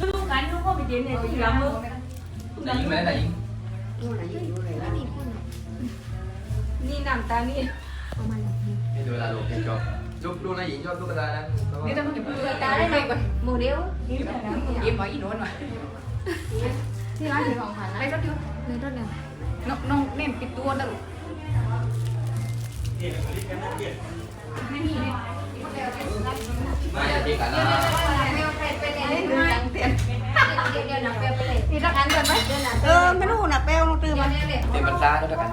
ลูกกันลูกก็ไปเจนเนี่ยที่หลังลูกไหนยิงไหมไหนยิงนี่น้ำตานี่นี่ดูเวลาลูกเห็นชอบลูกลูกนายหญิงชอบลูกกระดาษนะนี่ต้องจะพูดตาได้ไหมก่อนโมเดลยิ้มหน่อยอีโน้นหน่อยที่ร้านถือของขวัญนะไปสักทีในต้นเนี่ยน้องน้องเน่นปิดตัวนะลูกไม่ใช่ที่กันนะนี่รักอัน ก่อนไหมเออไม่รู้นะเปลวลงตื่นมาเต็มบรรดาแล้วกัน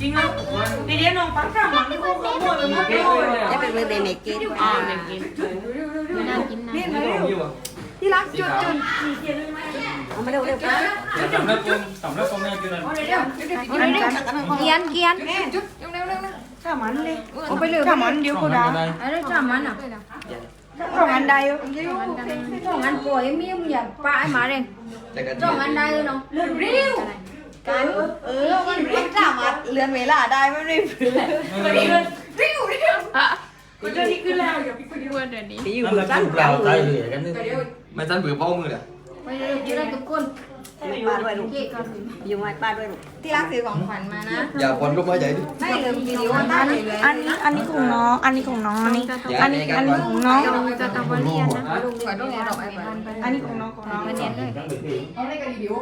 จริงเหรอดีเดียวน้องปักข้างมันไม่โค้งโค้งเลยมั้งจะเป็นเบอร์เดย์เมกเกตอ่าเด็กกินไม่น่ากินนะนี่ไม่ต้องยิ้วอะที่รักจุดจุดมีเกียร์ด้วยไหมเอามาเร็วเร็วสำนักกรมสำนักกรมเนี่ยคืออะไรเดี๋ยวเดี๋ยวเดี๋ยวเอาเร็วกันกันเกียนเกียนจุดเร็วเร็วเร็วข้ามันเลยเอาไปเลยข้ามันเดี๋ยวกูด่าอะไรจ้ามันอะ สองอันใดจ้องอันป่วยมีมึงอย่าป้าไอหมาเลยแต่กันจ้องอันใดเนาะเร็วกันเออมันมันสามารถเลื่อนเวลาได้ไม่ได้ฝืนก็จะที่ขึ้นแล้วอย่าไปคุยด้วยเดี๋ยวนี้ที่อยู่สั้นคือเปล่าตายเลยกันนึงไม่ตันผือเป้ามือเลยไปเร็วจะได้ทุกคน ป้าด้วยลูกเก๊กันอยู่ไว้ป้าด้วยลูกที่รักซื้อของขวัญมานะ อย่าคนลูกมาใหญ่ดิไม่เลยวิดีโอตั้งเลยเลยอันนี้อันนี้ของน้อง อันนี้ของน้องอันนี้อันนี้อันนี้ของน้องจะตะวันเรียนนะลุงก่อนต้องเอาดอกไอ้ไปอันนี้ของน้องของน้องมาเนียนเลยเอาได้กันวิดีโอ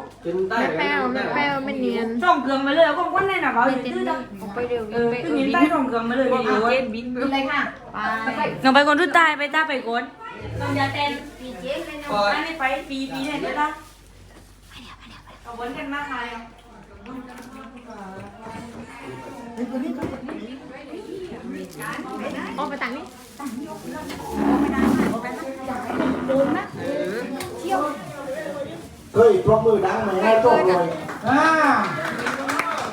ไม่แป้วไม่แป้วไม่เนียนส่งเครื่องมาเลยก็วันไหนนะเราไม่จะเต้นตื้อเลได้ยไปเร็วเออไปตึ้งยินใต้ส่งเครื่องมาเลยดีเว้ยบินเลยค่ะไปน้องไปคนทุกตายไปตาไปคนน้องยาเต้นปีเจ๊เลยนะอันนี้ไปปีปีไหนก็ได้เอา วนกันมากมายอะออกไปต่างนี่เฮ้ยปรบมือดังหน่อยให้โตเลยอ่า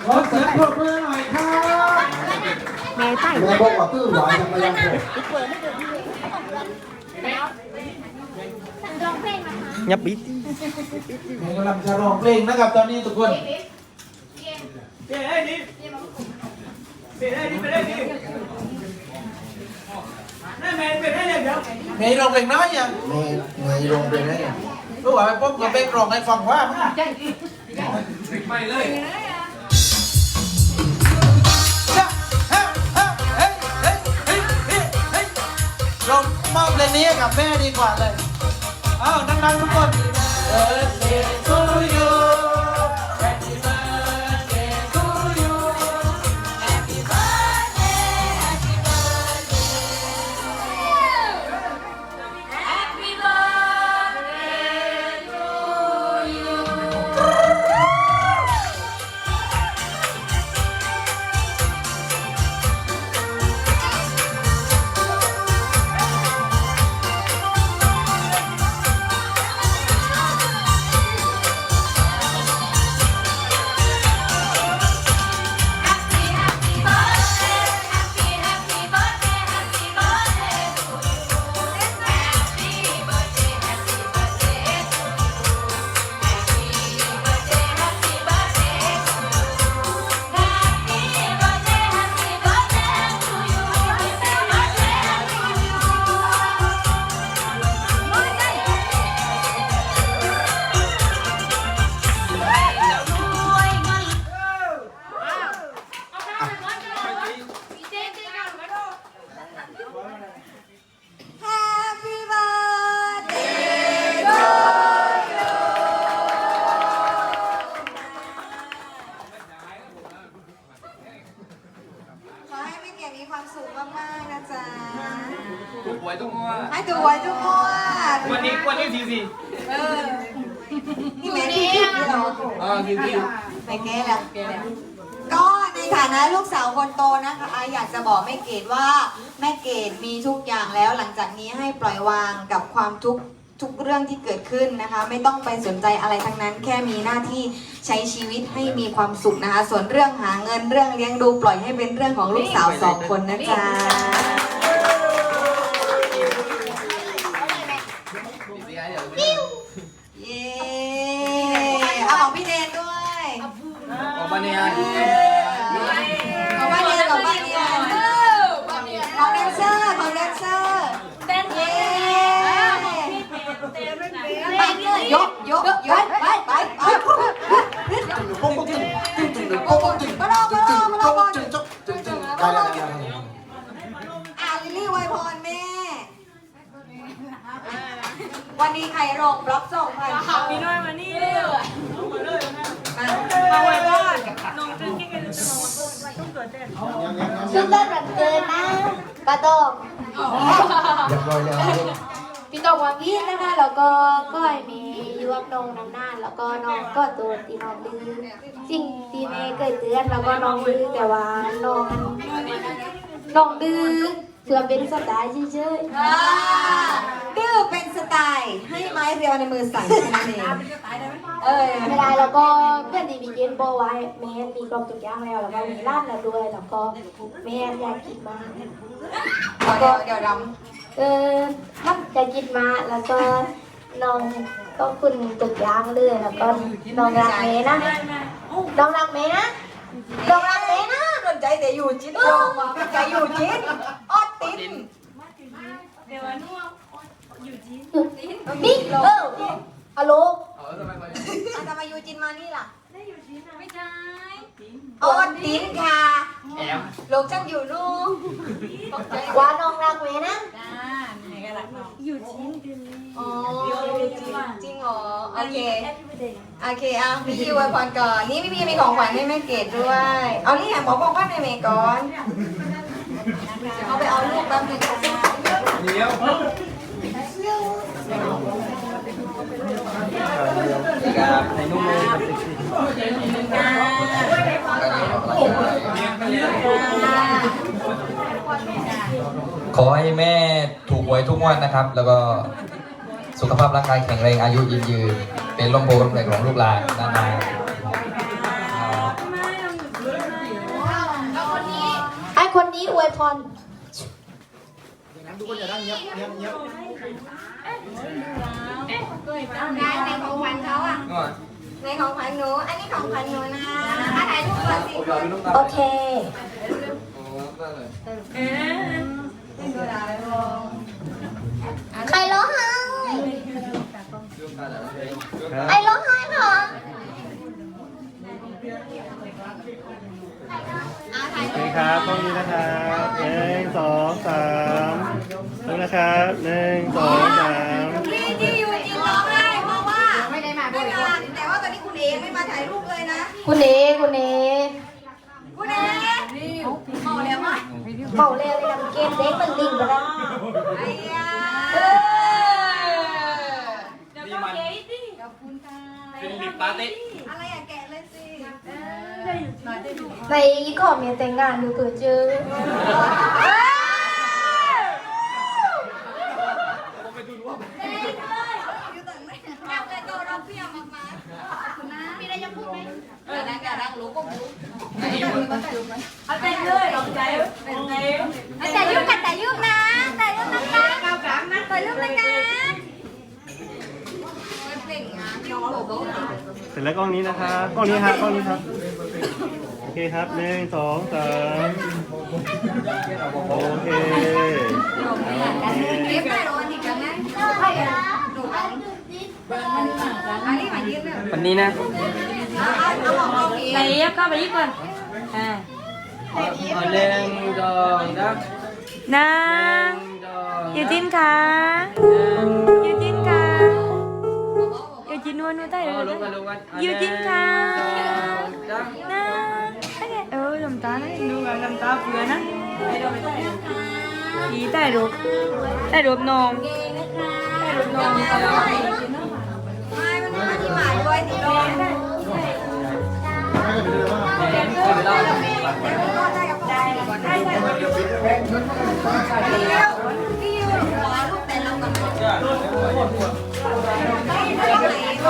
ขอเสียงปรบมือหน่อยครับแม่ใต้แม่บอกว่าตื้อหวานทำไมยังโตยับบิดแม่ เองกำลังจะร้องเพลงนะครับ ตอนนี้ทุกคน เปลี่ยนได้ดิเปลี่ยนได้ดิเปลี่ยนได้ดินั่นแม่เปลี่นได้ลยเดียวเมย์ร้องเพลงน้อยยังเมย์มย์ร้องเพลงน้อยยังรู้ว่าไปพบกับเบกร้องให้ฟังว่าไม่เลยร้องมอบเพลงนี้กับแม่ดีกว่าเลย อ้าว นั่งๆทุกคน Birthday to you ดวันนี้วันนี้ทีสี่เออนี่แม่ที่คิดอยู่เหรออ่าคิวคิวไปแก้แล้วก็ในฐานะลูกสาวคนโตนะคะอาอยากจะบอกแม่เกดว่าแม่เกดมีทุกอย่างแล้วหลังจากนี้ให้ปล่อยวางกับความทุกข์ทุกเรื่องที่เกิดขึ้นนะคะ ไม่ต้องไปสนใจอะไรทั้งนั้น แค่มีหน้าที่ใช้ชีวิตให้มีความสุขนะคะ ส่วนเรื่องหาเงินเรื่องเลี้ยงดูปล่อยให้เป็นเรื่องของลูกสาวสองคนนะจ๊ะ ปีนี้เดี๋ยว เย้เอาของพี่เดนด้วย ออกมาเนี่ย ของบ้านเนียนของบ้านเนียนของแดนเซอร์ของแดนเซอร์ เต้น เย้ เต้น ยกยกยกไปไปไปโป๊กตึงตึงตึงตึงป๊กตึงมาลองมาลองมาลองก่อนตึงตึงตึงตึงได้ได้ได้ได้อ่าลิลลี่ไวพรแม่ วันนี้ใครร้องบล็อกส่งพันขับพี่น้อยมานี่เร็วมามาไว้บ้านน้องตึ้งกิ๊กกันจะมาวันต้องตัวเต้นชุดเลิศวันเกินนะปาตองเรียบร้อยแล้ว พี่ตองวันพีชนะคะ แล้วก็ก้อยมียูวับนงน้ำหน้าแล้วก็น้องก็ตัวตีน้องดื้อจริงตีเมย์เคยเตือนแล้วก็น้องดื้อแต่ว่าน้องน้องดื้อเพื่อเป็นสไตล์เฉยอ่าดื้อเป็นสไตล์ให้ไม้เรียวในมือสั่นแค่นั้นเองเอ้ยๆไม่ได้แล้วก็เพื่อนดีมีเกณฑ์โบไว้แม่มีกรอบทุกย่างแล้วแล้วก็มีร้านแล้วด้วยแล้วก็แม่อยากกินมากเดี๋ยวเดี๋ยวร เออมันจะกินมาแล้วก็น้องก็คุณตุกยางเลยแล้วก็น้องรักเมนะน้องรักเมนะน้องรักเมนะำสนใจแต่อยู่จิ้นลงมาใจอยู่จิ้นออดติน เดี๋ยววันนู้นอยู่จีน นี่เออฮัลโหล เอาแล้วทำไมมา อาทำไมอยู่จิ้นมานี่ล่ะ ไม่ใช่ ออดตินค่ะ แอม ลงจังอยู่นู่นตกใจ ว่าน้องรักเมนะ อยู่จีนกัน อ๋อจริงเหร อโอเค โอเคอะพี่ยูไวยพรก่อน นี่พี่พี่มีของขวัญให้แม่เกดด้วย เอานี่แหมบอกของขวัญให้แม่ก่อนเอาไปเอาลูกแป๊บนึงค่ะเดี๋ยวขอให้แม่ถูกหวยทุกงวันนะครับ แล้วก็ สุขภาพร่างกายแข็งแรงอายุยืนยืน เป็นลมโพลมแรงของลูกหลานนานๆครับไอคนนี้อวยพรทุกคนอย่านั่งเงียบเงียบเงียบในของขวัญเขาอะในของขวัญหนู อันนี้ของขวัญหนูนะอะถ่ายรูปก่อนสิผมยอมลูกตาโอเคโอ้ได้เลยเอ๊ะใครร้อง ไห้ร้องไห้เหรอโอเคครับตรงนี้นะครับหนึ่งสองสามตรงนะครับหนึ่งสองสามที่ที่อยู่จริงร้องไห้เพราะว่าไม่ได้มาไม่มาแต่ว่าตอนนี้คุณเอไม่มาถ่ายรูปเลยนะ คุณเอคุณเอคุณเอเมาแล้วมั้ยเมาเร็วเลยนะเกมเด็กมันลิงไปแล้วไอ้ยา เออ เดี๋ยวก็เก๋ดิ ข อบคุณค่ะเป็นลิปปาร์ตี้อะไรอะแกะเลยสิในขอเมียแต่งงานหนูเกิดเจออยู่ตรงไหนอยากเลยตัวเราเปรี้ยวมากๆมีอะไรจะพูดไหมเออนะการักรู้ก็รู้เอาเต้นเลยลองใจเต้นเต้นแต่ยุ่งกันแต่ยุ่งนะแต่ยุ่งนะคะก้าวกลางนะแต่ยุ่งนะคะเก่งอะยุ่งโบว์ เสร็จแล้วกล้องนี้นะครับกล้องนี้ครับกล้องนี้ครับโอเคครับหนึ่งสองสามโอเคโอเคเรียบร้อยโรนอีกแล้วนะใครอะหนูอันนี้มายืนเลยวันนี้นะเอาบอกเอาผีไหนยับเข้าไปยี่ก่อนอ่าเอาเล่นดองนะนางดองยูจินค่ะยูจินค่ะ ยูจินนวลนูใต้เลยลงมาลงมายูจินค่ะจ้านะเออลำตานะดูกันลำตาเผื่อนะผีใต้รูปใต้รูปนองใต้รูปนองไม่มันมาที่หมายด้วยที่โดนใช่ใน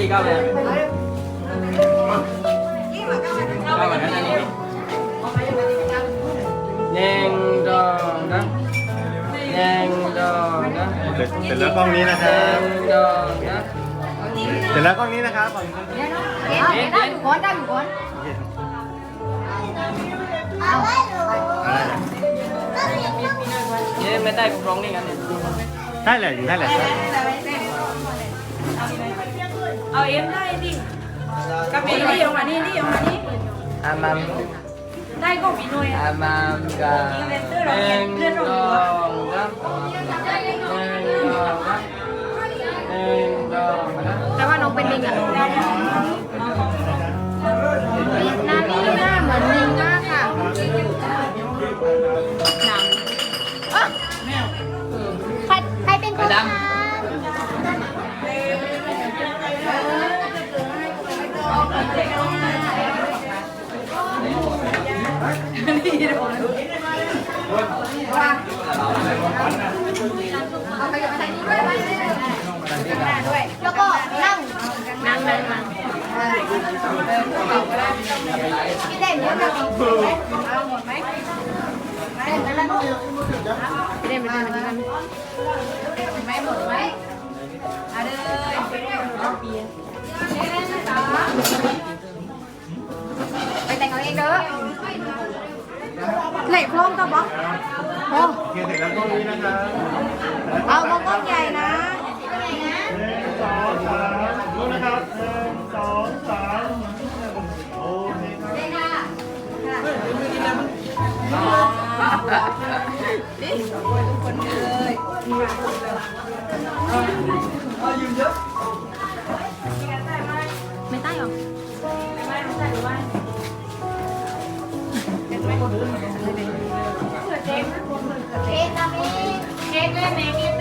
ี่ก้าวเลยรีบมาก้าวมาก้าวแบบนั้นนี่หนึ่งดองนะหนึ่งดองนะเสร็จแล้วกล้องนี้นะครันึ่บงดองนะเสร็จแล้วกล้องนี้นะครับขออีก่อ นได้อยู่ก่อนเนี่ยไม่ได้กูร้องนี่กันเนี่ยได้แหละอยู่ได้แหละเอาเอ็มได้ดิกับเอ็มนี่ออกมานี่นี่ออกมานี่อามัมได้ก็พี่นุ้ยอามัมกับหนึ่งสองสามหนึ่งสองสามหนึ่งสองสามแต่ว่าน้องเป็นลิงอะ แล้วก็นั่งนั่งนั่งนั่งพี่ได้หมดแล้วเอาหมดไหมได้หมดแล้วพี่ได้หมดแล้วไม่หมดไหมเอาเลยไปแต่งเอาเองเด้อ เหล็กพร้อมกับบ๊อกโอ้โอเคเสร็จแล้วตรงนี้นะครับเอามองใหญ่นะหนึ่งสองสามรู้นะครับหนึ่งสองสามโอเคครับไม่ใเ